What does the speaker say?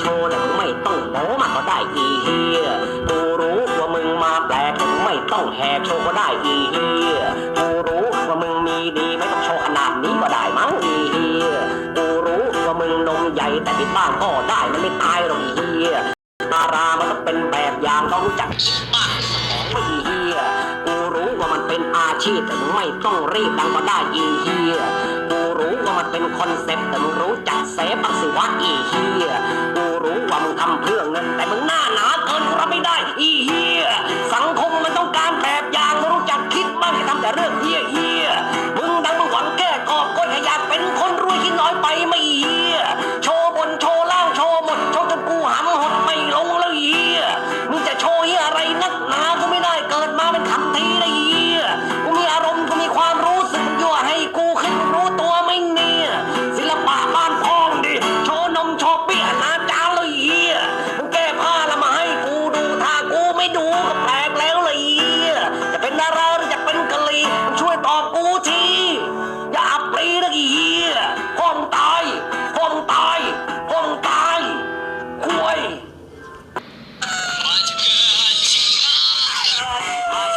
โชว์แต่มึงไม่ต้องโม้มาก็ได้อีเฮียกูรู้ว่ามึงมาแปลกไม่ต้องแหกโชว์ก็ได้อีเฮียกูรู้ว่ามึงมีดีไม่ต้องโชว์ขนาดนี้ก็ได้มั้งอีเฮียกูรู้ว่ามึงนมใหญ่แต่ที่บ้านก็ได้มันไม่ตายหรอกอีเฮียดารามันต้องเป็นแบบอย่างต้องจัดคิานสมองไม่อีเฮียกูรู้ว่ามันเป็นอาชีพแต่มึงไม่ต้องรีบดังก็ได้อีเฮียกูรู้ว่ามันเป็นคอนเซ็ปต์แต่มึงรู้จักเซฟบสิวะอีเฮีย รู้ว่ามึงทำเพื่อเงิน แต่มึงหน้าหนา sweet.